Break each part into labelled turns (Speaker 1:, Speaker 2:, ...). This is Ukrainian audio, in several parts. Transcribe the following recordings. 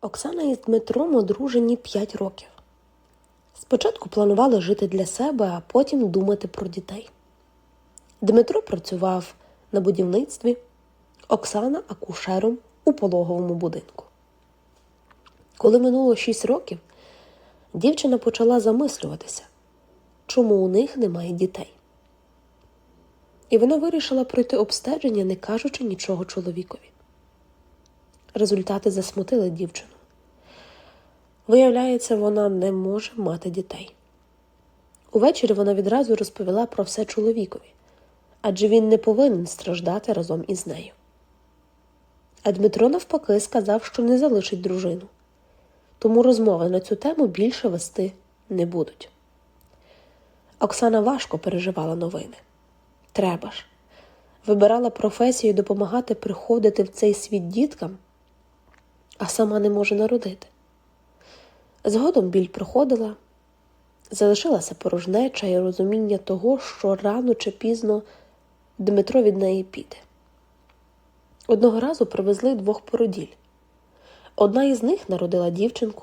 Speaker 1: Оксана із Дмитром одружені 5 років. Спочатку планували жити для себе, а потім думати про дітей. Дмитро працював на будівництві, Оксана акушером у пологовому будинку. Коли минуло 6 років, дівчина почала замислюватися, чому у них немає дітей. І вона вирішила пройти обстеження, не кажучи нічого чоловікові. Результати засмутили дівчину. Виявляється, вона не може мати дітей. Увечері вона відразу розповіла про все чоловікові, адже він не повинен страждати разом із нею. А Дмитро, навпаки, сказав, що не залишить дружину, тому розмови на цю тему більше вести не будуть. Оксана важко переживала новини. Треба ж. Вибирала професію допомагати приходити в цей світ діткам, а сама не може народити. Згодом біль проходила, залишилася порожнеча і розуміння того, що рано чи пізно Дмитро від неї піде. Одного разу привезли двох породіль. Одна із них народила дівчинку,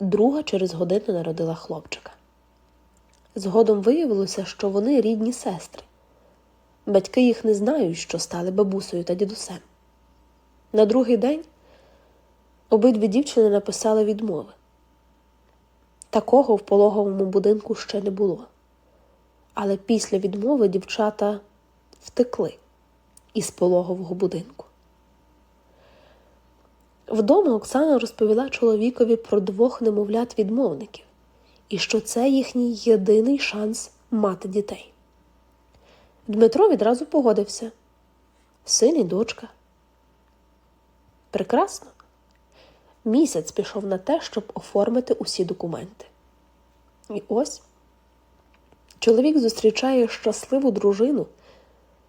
Speaker 1: друга через годину народила хлопчика. Згодом виявилося, що вони рідні сестри. Батьки їх не знають, що стали бабусею та дідусем. На другий день обидві дівчини написали відмови. Такого в пологовому будинку ще не було. Але після відмови дівчата втекли із пологового будинку. Вдома Оксана розповіла чоловікові про двох немовлят відмовників і що це їхній єдиний шанс мати дітей. Дмитро відразу погодився син і дочка. Прекрасно. Місяць пішов на те, щоб оформити усі документи. І ось чоловік зустрічає щасливу дружину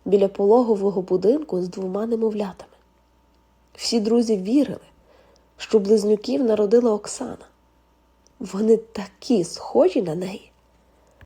Speaker 1: біля пологового будинку з двома немовлятами. Всі друзі вірили, що близнюків народила Оксана. Вони такі схожі на неї.